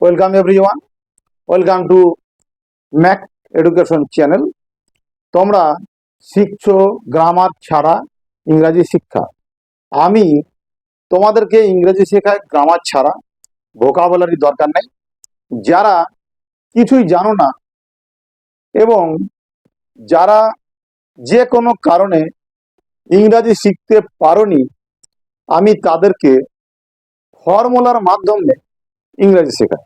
Welcome everyone welcome to Mac education channel তোমরা শিখছো grammar ছাড়া ইংরাজি শিক্ষা। আমি তোমাদেরকে ইংরেজি শেখাই গ্রামার ছাড়া। ভোকাবুলারি দরকার নেই। যারা কিছুই জানো না এবং যারা যে কোনো কারণে ইংরাজি শিখতে পারোনি, আমি তাদেরকে ফর্মুলার মাধ্যমে ইংরেজি শেখাই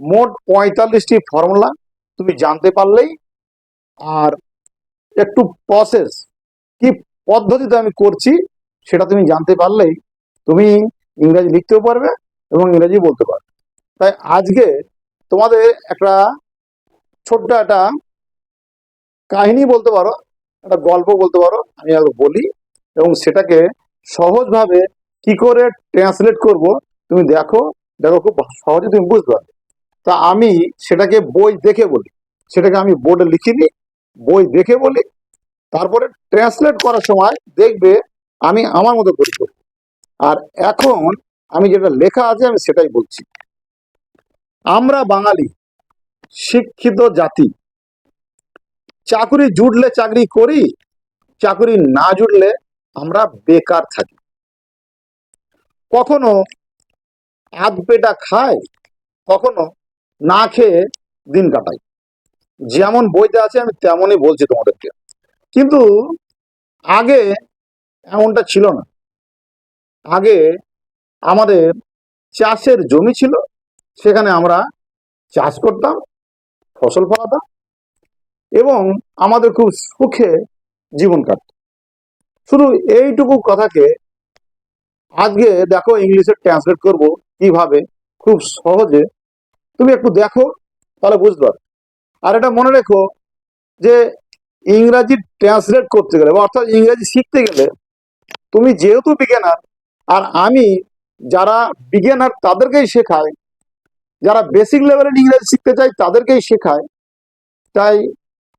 মোট পঁয়তাল্লিশটি ফর্মুলা তুমি জানতে পারলেই আর একটু প্রসেস কি পদ্ধতিতে আমি করছি সেটা তুমি জানতে পারলেই তুমি ইংরাজি লিখতেও পারবে এবং ইংরেজি বলতে পারবে। তাই আজকে তোমাদের একটা ছোট্ট একটা কাহিনী বলতে পারো, একটা গল্প বলতে পারো, আমি বলি এবং সেটাকে সহজভাবে কি করে ট্রান্সলেট করব তুমি দেখো দেখো খুব সহজে তুমি বুঝতে পারবে। তা আমি সেটাকে বই দেখে বলি। সেটাকে আমি বোর্ডে লিখিনি বই দেখে বলি, তারপরে ট্রান্সলেট করার সময় দেখবে আমি আমার মতো করে আর এখন আমি যেটা লেখা আছে আমি সেটাই বলছি। আমরা বাঙালি, শিক্ষিত জাতি, চাকরি জুটলে চাকরি করি, চাকরি না জুটলে আমরা বেকার থাকি। কখনো আধ পেটা খাই কখনো না খেয়ে দিন কাটাই যেমন বইতে আছে, আমি তেমনই বলছি তোমাদেরকে। কিন্তু আগে এমনটা ছিল না। আগে আমাদের চাষের জমি ছিল, সেখানে আমরা চাষ করতাম, ফসল ফলাতাম এবং আমাদের খুব সুখে জীবন কাটত। শুধু এইটুকু কথাকে আজকে দেখো, ইংলিশে ট্রান্সলেট করব। কীভাবে? খুব সহজে। তুমি একটু দেখো, তাহলে বুঝতে পারবে। আর এটা মনে রেখো যে ইংরাজি ট্রান্সলেট করতে গেলে অর্থাৎ ইংরাজি শিখতে গেলে তুমি যেহেতু বিজ্ঞানার আর আমি যারা বিজ্ঞানার তাদেরকেই শেখায় যারা বেসিক লেভেলের ইংরেজি শিখতে চাই তাদেরকেই শেখায় তাই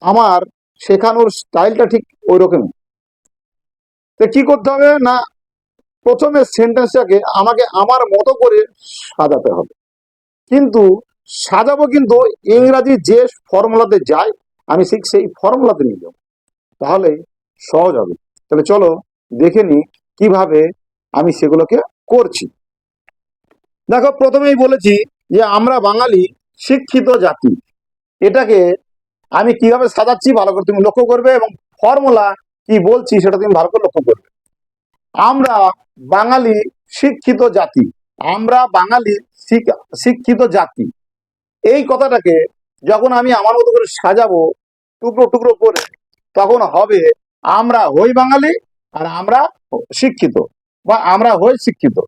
আমার শেখানোর স্টাইলটা ঠিক ওই রকমই তো কি করতে হবে না প্রথমে সেন্টেন্সটাকে আমাকে আমার মতো করে সাজাতে হবে। কিন্তু সাজাবো কিন্তু ইংরাজি যে ফর্মুলাতে যায়, আমি ঠিক সেই ফর্মুলাতে নিয়ে যাব। তাহলে সহজ হবে। তাহলে চলো দেখে নি কীভাবে আমি সেগুলোকে করছি। দেখো, প্রথমেই বলেছি যে আমরা বাঙালি, শিক্ষিত জাতি। এটাকে আমি কীভাবে সাজাচ্ছি ভালো করে তুমি লক্ষ্য করবে এবং ফর্মুলা কি বলছি সেটা তুমি ভালো করে লক্ষ্য করবে। আমরা বাঙালি শিক্ষিত জাতি। আমরা বাঙালি শিক- শিক্ষিত জাতি। এই কথাটাকে যখন আমি আমার মতো করে সাজাবো, টুকরো টুকরো করে, তখন হবে আমরা হই বাঙালি আর আমরা শিক্ষিত বা আমরা হই শিক্ষিত।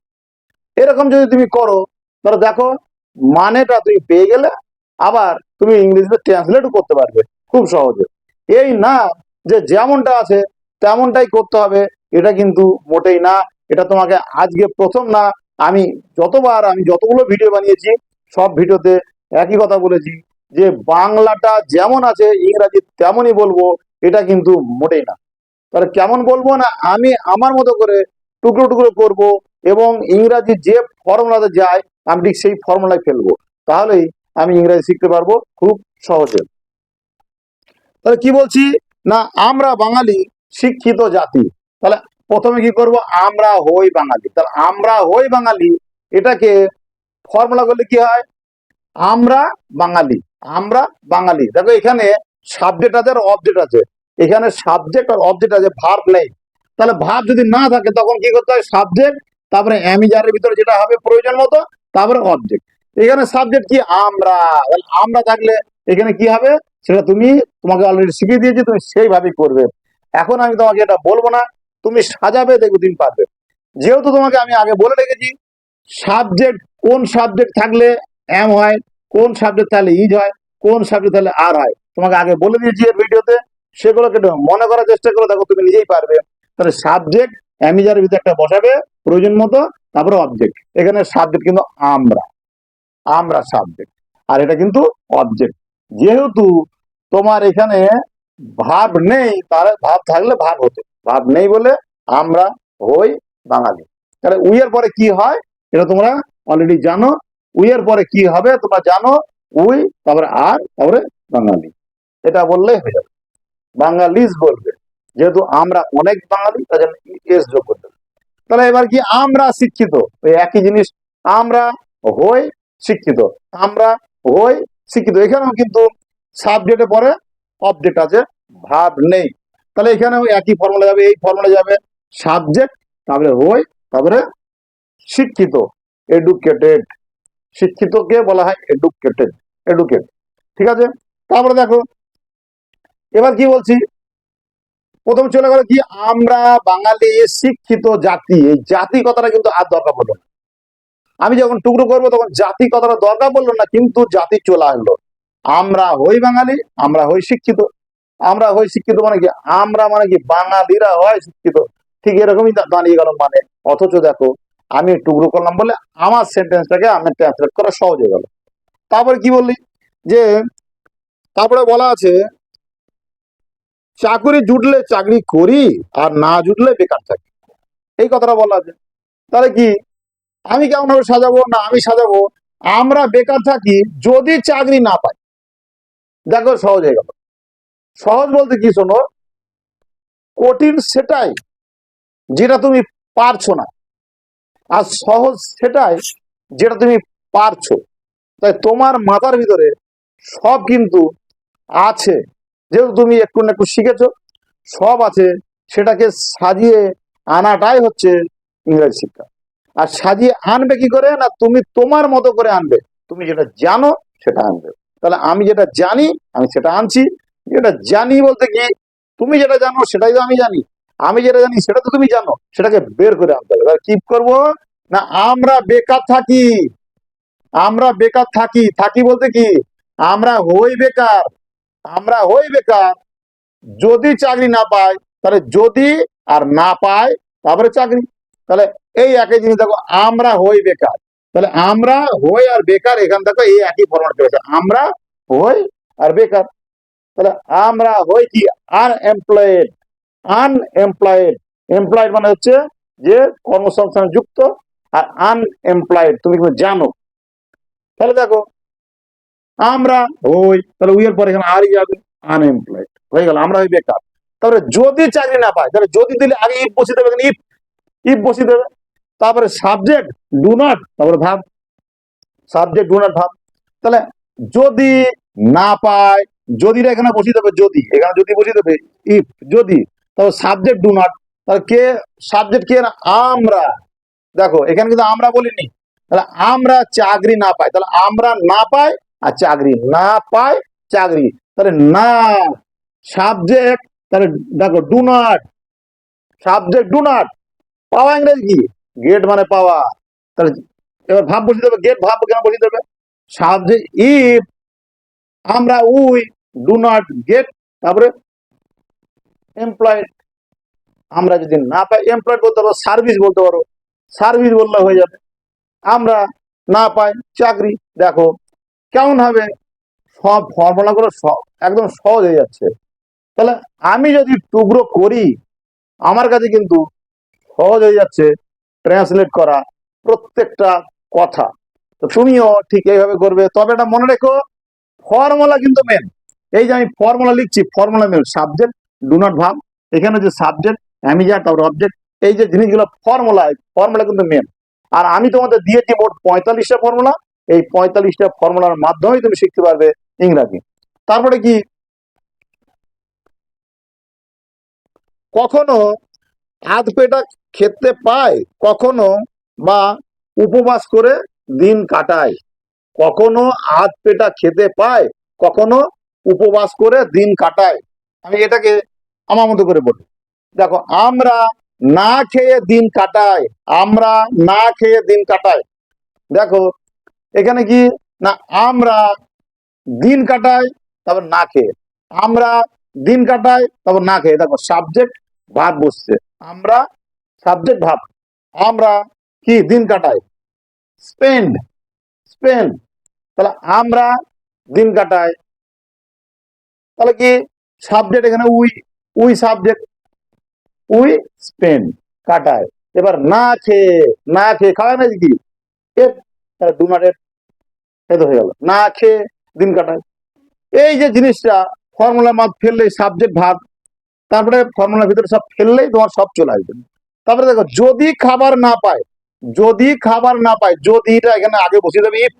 এরকম যদি তুমি করো, তাহলে দেখো মানেটা তুমি পেয়ে গেলে আবার তুমি ইংরেজিতে ট্রান্সলেটও করতে পারবে খুব সহজে। এই না যে যেমনটা আছে তেমনটাই করতে হবে। এটা কিন্তু মোটেই না, এটা তোমাকে আজকে প্রথম না, আমি যতবার, আমি যতগুলো ভিডিও বানিয়েছি, সব ভিডিওতে একই কথা বলেছি যে বাংলাটা যেমন আছে, ইংরাজি তেমনই বলব, এটা কিন্তু মোটেই না। তাহলে কেমন বলব না, আমি আমার মতো করে টুকরো টুকরো করব এবং ইংরাজি যে ফর্মুলাতে যায়, আমি ঠিক সেই ফর্মুলায় ফেলব। তাহলেই আমি ইংরাজি শিখতে পারব খুব সহজে। তাহলে কি বলছি? না, আমরা বাঙালি শিক্ষিত জাতি। তাহলে প্রথমে কি করব? আমরা হই বাঙালি। তাহলে আমরা হই বাঙালি, এটাকে ফর্মুলা করলে কি হয়? আমরা বাঙালি আমরা বাঙালি। দেখো এখানে সাবজেক্ট আছে আর অবজেক্ট আছে। এখানে সাবজেক্ট আর অবজেক্ট আছে ভার্ব নেই। তাহলে ভাব যদি না থাকে, তখন কি করতে হয়? সাবজেক্ট তারপরে অ্যামিজারের ভিতরে যেটা হবে প্রয়োজন মতো, তারপরে অবজেক্ট এখানে সাবজেক্ট কি? আমরা। আমরা থাকলে এখানে কি হবে? সেটা তুমি, তোমাকে অলরেডি শিখিয়ে দিয়েছি, তুমি সেইভাবেই করবে। এখন আমি তোমাকে এটা বলব না। তুমি সাজাবে দেখবে তুমি পারবে। যেহেতু তোমাকে আমি আগে বলে রেখেছি সাবজেক্ট কোন সাবজেক্ট থাকলে এম হয়, কোন সাবজেক্ট থাকলে ইজ হয়, কোন সাবজেক্ট থাকলে আর হয়, তোমাকে আগে বলে দিয়েছি এর ভিডিওতে। সেগুলোকে মনে করার চেষ্টা করো, দেখো তুমি নিজেই পারবে। তাহলে সাবজেক্ট অ্যামিজারের ভিতরে একটা বসাবে, প্রয়োজন মতো, তারপরে অবজেক্ট এখানে সাবজেক্ট কিন্তু আমরা। আমরা সাবজেক্ট আর এটা কিন্তু অবজেক্ট যেহেতু তোমার এখানে ভাব নেই, তাহলে ভাব থাকলে ভাব হতো। ভাব নেই বলে আমরা হই বাঙালি। তাহলে উইয়ের পরে কি হয়? এটা তোমরা অলরেডি জানো। উইয়ের পরে কি হবে? তোমরা জানো, উই, তারপরে আর, তারপরে বাঙালি। এটা বললেই হয়ে যাবে। বাঙালিজ বলবে, যেহেতু আমরা অনেক বাঙালি তাই জন্য এস যোগ করতে। তাহলে এবার কি আমরা শিক্ষিত? ওই একই জিনিস, আমরা হই শিক্ষিত। আমরা হই শিক্ষিত। এখানেও কিন্তু সাবজেক্টে পরে অবজেক্ট আছে, ভাব নেই। তাহলে এখানেও একই ফর্মুলা যাবে, এই ফর্মুলা যাবে সাবজেক্ট তারপরে হই তারপরে শিক্ষিত এডুকেটেড শিক্ষিতকে বলা হয় এডুকেটেড এডুকেট ঠিক আছে? তারপরে দেখো, এবার কি বলছি? প্রথম চলে গেল কি? আমরা বাঙালি শিক্ষিত জাতি, এই জাতি কথাটা কিন্তু আর দরকার পড়ল না। আমি যখন টুকরো করব তখন জাতি কথাটা দরকার পড়ল না, কিন্তু জাতি চলে আসলো। আমরা হই বাঙালি, আমরা হই শিক্ষিত। আমরা হই শিক্ষিত মানে কি? আমরা মানে কি বাঙালিরা হয় শিক্ষিত। ঠিক এরকমই দাঁড়িয়ে গেল মানে। অথচ দেখো, আমি টুকরো করলাম বলে আমার সেন্টেন্সটাকে আমি ট্রান্সলেট করা সহজ হয়ে গেল। তারপরে কি বললি? যে তারপরে বলা আছে, চাকরি জুটলে চাকরি করি আর না জুটলে বেকার থাকি। এই কথাটা বলা আছে। তাহলে কি? আমি কেমন ভাবে সাজাবো? না, আমি সাজাবো। আমরা বেকার থাকি যদি চাকরি না পাই। দেখো সহজ হয়ে গেল। সহজ বলতে কি শোনো? কঠিন সেটাই যেটা তুমি পারছ না। আর সহজ সেটাই যেটা তুমি পারছ। তাই তোমার মাথার ভিতরে সব কিন্তু আছে। যেহেতু তুমি একটু না একটু শিখেছো, সব আছে। সেটাকে সাজিয়ে আনাটাই হচ্ছে ইংরেজি শিক্ষা। আর সাজিয়ে আনবে কি করে? না, তুমি তোমার মতো করে আনবে। তুমি যেটা জানো সেটা আনবে। তাহলে আমি যেটা জানি, আমি সেটা আনছি। যেটা জানি বলতে কি, তুমি যেটা জানো সেটাই তো আমি জানি। আমি যেটা জানি সেটা তো তুমি জানো। সেটাকে বের করে আনতে হবে। কি করব? না, আমরা বেকার থাকি। আমরা বেকার থাকি। থাকি বলতে কি, আমরা হই বেকার। আমরা হই বেকার। যদি চাকরি না পাই, তাহলে যদি আর না পাই, তারপরে চাকরি। তাহলে এই একই জিনিস দেখো, আমরা হই বেকার। তাহলে আমরা হই আর বেকার, এখান থেকে এই একই ফরম্যাট চলেছে। আমরা হই আর বেকার। তাহলে আমরা হই কি? আনএমপ্লয়েড আনএমপ্লয়েড এমপ্লয়েড মানে হচ্ছে যে কর্মসংস্থান যুক্ত আর আনএমপ্লয়েড তুমি কিন্তু জানো? তাহলে দেখো, আমরা হই, তাহলে উইয়ের পরে এখানে আরই যাবে আনএমপ্লয়েড হয়ে গেল, আমরা হই বেকার। তারপরে যদি চাকরি না পায় তাহলে যদি দিলে আগে ইফ বসিয়ে দেবে ইফ ইফ বসিয়ে দেবে। তারপরে সাবজেক্ট ডু নট তারপরে ভাব সাবজেক্ট ডু নট ভাব। তাহলে যদি না পায় যদিটা এখানে বসিয়ে দেবে, যদি। এখানে যদি বসিয়ে দেবে ইফ যদি। তারপর সাবজেক্ট ডু নট তাহলে কে সাবজেক্ট কে? আমরা। দেখো, এখানে কিন্তু আমরা বলিনি। তাহলে আমরা চাকরি না পাই। তাহলে আমরা না পাই আর চাকরি না পাই চাকরি। তাহলে না সাবজেক্ট তাহলে দেখো do not subject do not পাওয়া ইংরেজি কি? গেট মানে পাওয়া। তাহলে এবার ভাব বসিয়ে দেবে গেট ভাব কেন বসিয়ে দেবে? সাবজেক্ট ইফ আমরা উই ডু নট গেট, তারপরে এমপ্লয়েড। আমরা যদি না পাই, এমপ্লয়েড বলতে পারো, সার্ভিস বলতে পারো, সার্ভিস বললে হয়ে যাবে। আমরা না পাই, চাকরি, দেখো, কেমন হবে? সব ফর্মুলাগুলো একদম সহজ হয়ে যাচ্ছে। তাহলে আমি যদি টুকরো করি, আমার কাছে কিন্তু সহজ হয়ে যাচ্ছে ট্রান্সলেট করা প্রত্যেকটা কথা। তো তুমিও ঠিক এইভাবে করবে। তবে এটা মনে রেখো ফর্মুলা কিন্তু মেন এই যে আমি ফর্মুলা লিখছি formula main subject do not verb এখানে যে সাবজেক্ট অ্যামিজার তারপর অবজেক্ট এই যে জিনিসগুলো ফর্মুলা ফর্মুলা কিন্তু মেন আর আমি তোমাদের দিয়েছি মোট পঁয়তাল্লিশটা ফর্মুলা এই পঁয়তাল্লিশটা ফর্মুলার মাধ্যমেই তুমি শিখতে পারবে ইংরাজি। তারপরে কি? কখনো আধ পেটা খেতে পায়, কখনো বা উপবাস করে দিন কাটায়। কখনো আধ পেটা খেতে পায়, কখনো উপবাস করে দিন কাটায়। আমি এটাকে আমার মতো করে বলি। দেখো, আমরা না খেয়ে দিন কাটাই আমরা না খেয়ে দিন কাটাই দেখো, এখানে কি? না, আমরা দিন কাটাই তারপর না খেয়ে। আমরা দিন কাটাই তারপর না খেয়ে। দেখো সাবজেক্ট ভাব বসছে। আমরা সাবজেক্ট ভাব আমরা কি? দিন কাটাই স্পেন্ড স্পেন্ড তাহলে আমরা দিন কাটাই। তাহলে কি সাবজেক্ট এখানে we we subject we spend কাটায় এবার না খেয়ে না খেয়ে খাওয়া না কি? এর তাহলে ডু নট এর এই তো হয়ে গেল। না খেয়ে দিন কাটায় এই যে জিনিসটা ফর্মুলা মাত ফেললেই সাবজেক্ট ভাগ, তারপরে ফর্মুলার ভিতরে সব ফেললেই তোমার সব চলে আসবে। তারপরে দেখো, যদি খাবার না পায় যদি খাবার না পায় যদিটা এখানে আগে বসিয়ে দেবে, ইফ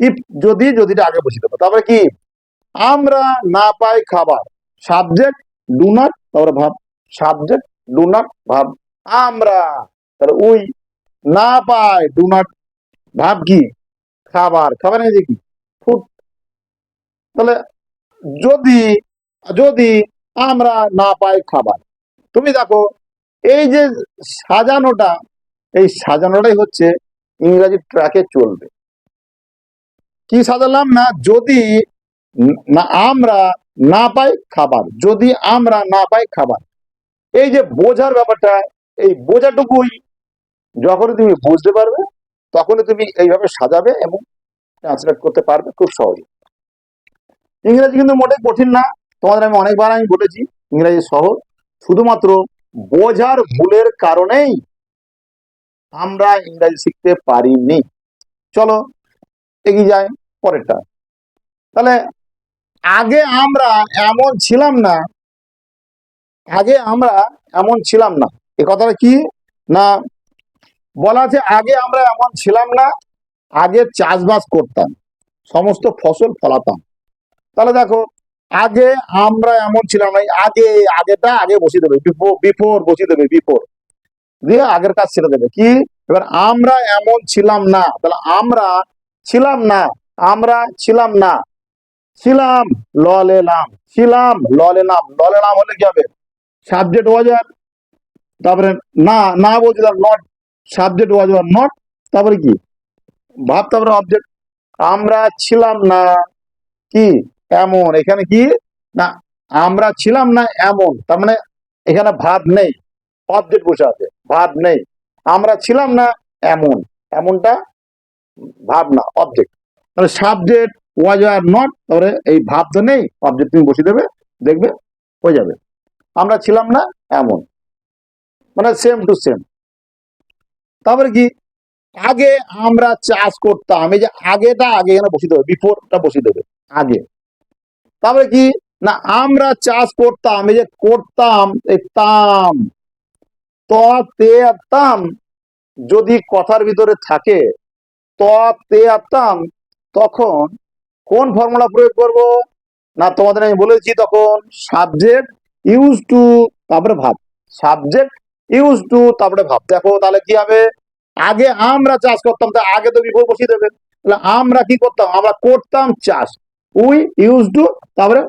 ইফ, যদি, যদিটা আগে বসিয়ে দেবো, তারপরে কি? আমরা না পাই খাবার সাবজেক্ট ডু তারপরে ভাব সাবজেক্ট ডু ভাব, আমরা, তাহলে উই না পাই ডু ভাব কি? খাবার খাবার এই কি? ফুড তাহলে যদি যদি আমরা না পাই খাবার, তুমি দেখো, এই যে সাজানোটা এই সাজানোটাই হচ্ছে ইংরাজি ট্র্যাকে চলবে। কি সাজালাম না, যদি না আমরা না পাই খাবার, যদি আমরা না পাই খাবার। এই যে বোঝার ব্যাপারটা, এই বোঝাটুকুই যখনই তুমি বুঝতে পারবে, তখনই তুমি এইভাবে সাজাবে এবং ট্রান্সলেট করতে পারবে খুব সহজে। ইংরেজি কিন্তু মোটে কঠিন না, তোমাদের আমি অনেকবার আমি বলেছি, ইংরেজি সহজ, শুধুমাত্র বোঝার ভুলের কারণেই আমরা ইংরাজি শিখতে পারিনি। চলো, এগিয়ে যায় পরেরটা। তাহলে, আগে আমরা এমন ছিলাম না, আগে আমরা এমন ছিলাম না। এ কথাটা কি? না, বলা আছে আগে আমরা এমন ছিলাম না, আগে চাষবাস করতাম, সমস্ত ফসল ফলাতাম। তাহলে দেখো, আগে আমরা এমন ছিলাম না, আগে আগেটা আগে বসিয়ে দেবে বিফোর বসিয়ে দেবে, বিফোর। দিয়ে আগের কাজ ছেড়ে দেবে। কি? এবার আমরা এমন ছিলাম না। তাহলে আমরা ছিলাম না। আমরা ছিলাম না। ছিলাম ললেলাম ছিলাম ললেলাম ললেলাম হলে কি হবে? সাবজেক্ট ওয়াজার তারপরে না না বলছি নট সাবজেক্ট ওয়াজার নট তারপরে কি? ভাব, তারপরে অবজেক্ট আমরা ছিলাম না। কি? এমন। এখানে কি? না, আমরা ছিলাম না, এমন। তার মানে এখানে ভাব নেই। অবজেক্ট বসে আছে। ভাব নেই। আমরা ছিলাম না এমন। এমনটা ভাব না অবজেক্ট মানে সাবজেক্ট ওয়াজ আর নট তারপরে এই ভাব তো নেই। অবজেক্ট তুমি বসিয়ে দেবে, দেখবে হয়ে যাবে। আমরা ছিলাম না এমন। মানে সেম টু সেম তারপরে কি? আগে আমরা চাষ করতাম। এই যে আগেটা আগে এখানে বসিয়ে দেবে বিফোরটা বসিয়ে দেবে, আগে। তারপরে কি? না, আমরা চাষ করতাম, এই যে করতাম, এই তাম। ত, তে তাম যদি কথার ভিতরে থাকে, ত, তে তাম, তখন কোন ফর্মুলা প্রয়োগ করব? না, তোমাদের আমি বলেছি তখন সাবজেক্ট ইউজ টু তারপরে ভাব। সাবজেক্ট ইউজ টু তারপরে ভাব। দেখো, তাহলে কি হবে? আগে আমরা চাষ করতাম, তা আগে তো বিফোর বসিয়ে দেবে। তাহলে আমরা কি করতাম? আমরা করতাম চাষ। উই ইউজ টু তারপরে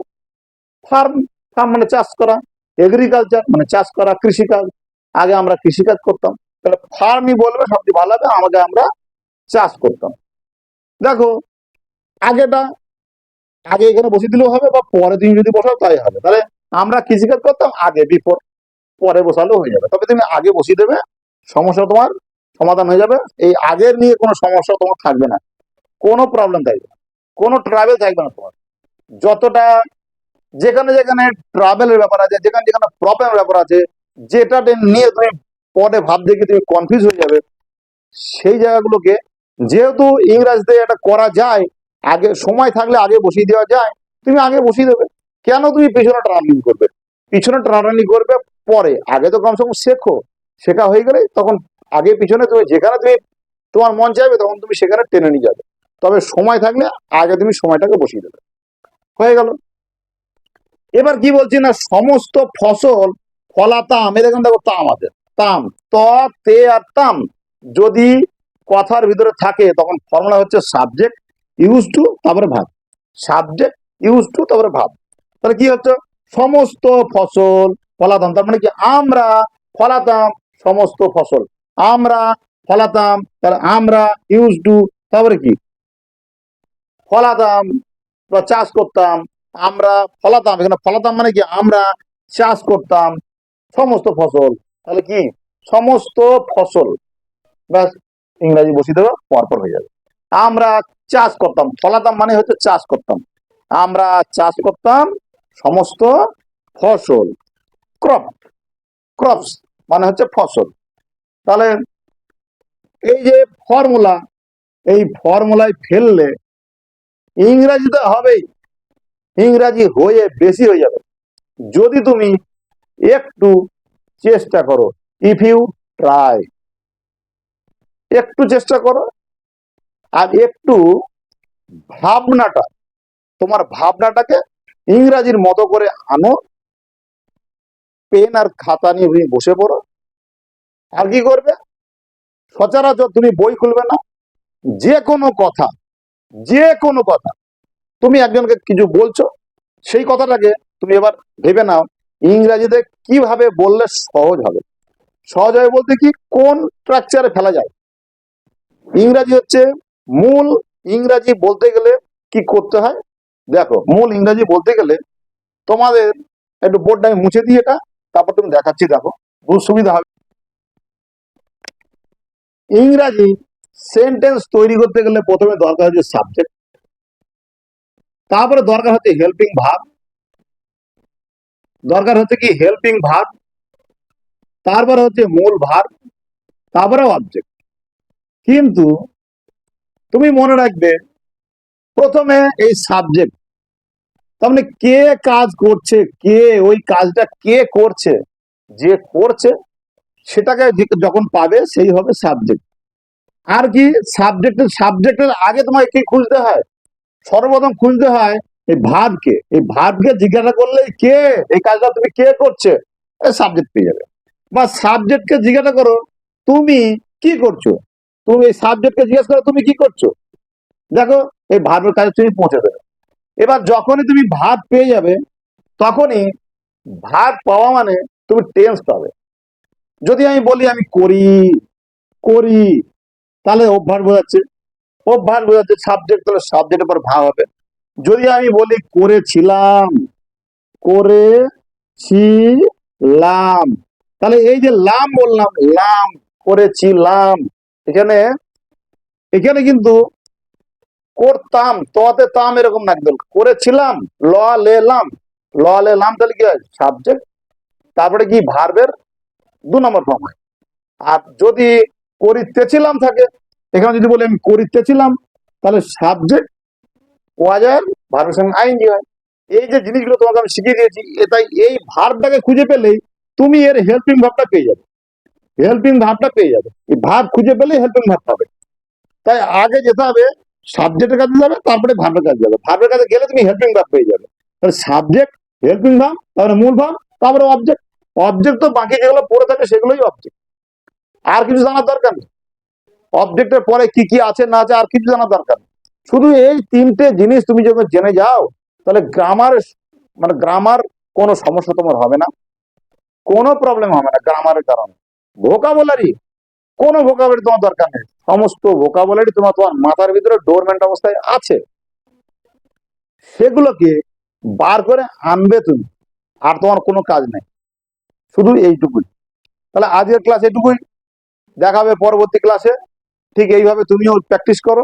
ফার্ম ফার্ম মানে চাষ করা। এগ্রিকালচার মানে চাষ করা, কৃষিকাজ। আগে আমরা কৃষিকাজ করতাম। তাহলে ফার্মই বলবে সবচেয়ে ভালো হবে, আমাকে আমরা চাষ করতাম। দেখো, আগেটা, আগে এখানে বসিয়ে দিলেও হবে বা পরে তুমি যদি বসাও তাই হবে। তাহলে আমরা কৃষিকাজ করতাম আগে বিফোর পরে বসালেও হয়ে যাবে। তবে তুমি আগে বসিয়ে দেবে, সমস্যা তোমার সমাধান হয়ে যাবে। এই আগের নিয়ে কোনো সমস্যা তোমার থাকবে না। কোনো প্রবলেম থাকবে না। কোনো ট্রাভেল থাকবে না তোমার। যতটা যেখানে যেখানে ট্রাভেলের ব্যাপার আছে, যেখানে যেখানে প্রবলেমের ব্যাপার আছে যেটা নিয়ে তুমি পরে ভাব দেখে তুমি কনফিউজ হয়ে যাবে। সেই জায়গাগুলোকে যেহেতু ইংরাজিতে এটা করা যায়, আগে সময় থাকলে আগে বসিয়ে দেওয়া যায়, তুমি আগে বসিয়ে দেবে। কেন তুমি পিছনে টানাটানি করবে? পিছনে টানাটানি করবে পরে। আগে তো কমসে কম শেখো। শেখা হয়ে গেলে তখন আগে পিছনে তুমি যেখানে তুমি তোমার মন চাইবে তখন তুমি সেখানে টেনে নিয়ে যাবে। তবে সময় থাকলে আগে তুমি সময়টাকে বসিয়ে দেবে। হয়ে গেল। এবার কি বলছি না, সমস্ত ফসল ফলাতাম এই দেখেন দেখো তাম আছে। তাম, ত, তে আর তাম। যদি কথার ভিতরে থাকে, তখন ফর্মুলা হচ্ছে সাবজেক্ট ইউজ টু তারপরে ভাব সাবজেক্ট ইউজ টু তারপরে ভাব তাহলে কি হচ্ছে? সমস্ত ফসল ফলাতাম, তার মানে কি আমরা ফলাতাম, সমস্ত ফসল। আমরা ফলাতাম, তাহলে আমরা ইউজ টু তারপরে কি? ফলাতাম বা চাষ করতাম, আমরা ফলাতাম। এখানে ফলাতাম মানে কি? আমরা চাষ করতাম সমস্ত ফসল, তাহলে কি? সমস্ত ফসল। ব্যাস, ইংরাজি বসিয়ে দেবো পরপর হয়ে যাবে। আমরা চাষ করতাম। ফলাতাম মানে হচ্ছে চাষ করতাম। আমরা চাষ করতাম সমস্ত ফসল। ক্রপ, ক্রপস মানে হচ্ছে ফসল। তাহলে এই যে ফর্মুলা, এই ফর্মুলায় ফেললে ইংরাজিতে হবেই। ইংরাজি হয়ে বেশি হয়ে যাবে। যদি তুমি একটু চেষ্টা করো ইফ ইউ ট্রাই একটু চেষ্টা করো আর একটু ভাবনাটা, তোমার ভাবনাটাকে ইংরাজির মতো করে আনো, পেন আর খাতা নিয়ে তুমি বসে পড়ো। আর কি করবে? সচরাচর তুমি বই খুলবে না। যে কোনো কথা যে কোনো কথা, তুমি একজনকে কিছু বলছো, সেই কথাটাকে তুমি এবার ভেবে নাও ইংরাজিতে কীভাবে বললে সহজ হবে? সহজ হবে বলতে কি? কোন স্ট্রাকচারে ফেলা যায়? ইংরাজি হচ্ছে মূল ইংরাজি বলতে গেলে কি করতে হয়? দেখো, মূল ইংরাজি বলতে গেলে তোমাদের একটু বোর্ডটা আমি মুছে দিই এটা, তারপর তুমি দেখাচ্ছি, দেখো বুঝ সুবিধা হবে। ইংরাজি সেন্টেন্স তৈরি করতে গেলে প্রথমে দরকার হচ্ছে সাবজেক্ট তারপরে দরকার হচ্ছে হেল্পিং ভাব দরকার হচ্ছে কি হেল্পিং ভাব তারপরে হচ্ছে মূল ভাব তারপরে অবজেক্ট কিন্তু তুমি মনে রাখবে, প্রথমে এই সাবজেক্ট তার মানে কে কাজ করছে, কে ওই কাজটা কে করছে, যে করছে, সেটাকে যখন পাবে সেই হবে সাবজেক্ট আর কি সাবজেক্টের সাবজেক্টের আগে তোমাকে কি খুঁজতে হয়? সর্বপ্রথম খুঁজতে হয় এই ভাবকে এই ভাবকে জিজ্ঞাসা করলে কে, এই কাজটা তুমি কে করছে সাবজেক্ট পেয়ে যাবে। বা সাবজেক্টকে জিজ্ঞাসা করো, তুমি কি করছ? তুমি এই সাবজেক্টকে জিজ্ঞেস করো, তুমি কি করছ? দেখো, এই ভাবের কাজে তুমি পৌঁছে দেবে এবার যখনই তুমি ভাত পেয়ে যাবে, তখনই ভাত পাওয়া মানে তুমি টেন্স পাবে। যদি আমি বলি আমি করি করি, তাহলে অভ্যাস বোঝাচ্ছে। অভ্যাস বোঝাচ্ছে সাবজেক্ট তাহলে সাবজেক্টের পর ভাব হবে। যদি আমি বলি করেছিলাম করেছিলাম, তাহলে এই যে লাম বললাম, লাম, করেছিলাম, এখানে এখানে কিন্তু করতাম ততে তাম এরকম না একদম করেছিলাম, ল লেলাম ল লেলাম তাহলে কি হয়? সাবজেক্ট। তারপরে কি? ভার্বের দু নম্বর ফর্ম হয়। আর যদি করিতেছিলাম থাকে, এখানে যদি বলি আমি করিতেছিলাম, তাহলে সাবজেক্ট ওয়াজার সঙ্গে আইনজি হয়। এই যে জিনিসগুলো তোমাকে আমি শিখিয়ে দিয়েছি এটাই এই ভার্বটাকে খুঁজে পেলেই তুমি এর হেল্পিং ভাবটা পেয়ে যাবে। হেল্পিং ভাবটা পেয়ে যাবে। এই ভাব খুঁজে পেলেই হেল্পিং ভাব পাবে। তাই আগে যেতে হবে সাবজেক্টের কাছে যাবে, তারপরে ভাবের কাছে যাবে। ভাবের কাছে গেলে তুমি হেল্পিং ভাব পেয়ে যাবে। তাহলে সাবজেক্ট হেল্পিং ভাব, তারপরে মূল ভাব, তারপরে অবজেক্ট অবজেক্ট তো বাকি যেগুলো পড়ে থাকে সেগুলোই অবজেক্ট আর কিছু জানার দরকার নেই। অবজেক্টের পরে কি কি আছে, না আছে, আর কিছু জানার দরকার নেই। শুধু এই তিনটে জিনিস তুমি যখন জেনে যাও, তাহলে গ্রামার মানে গ্রামার কোনো সমস্যা তোমার হবে না। কোনো প্রবলেম হবে না গ্রামারের কারণে। ভোকাবুলারি কোনো ভোকাবুলারি তোমার দরকার নেই। সমস্ত ভোকাবুলারি তোমার তোমার মাথার ভিতরে ডোরমেন্ট অবস্থায় আছে। সেগুলোকে বার করে আনবে তুমি, আর তোমার কোনো কাজ নেই। শুধু এইটুকুই। তাহলে আজকের ক্লাস এটুকুই। দেখাবে পরবর্তী ক্লাসে ঠিক এইভাবে তুমিও প্র্যাকটিস করো।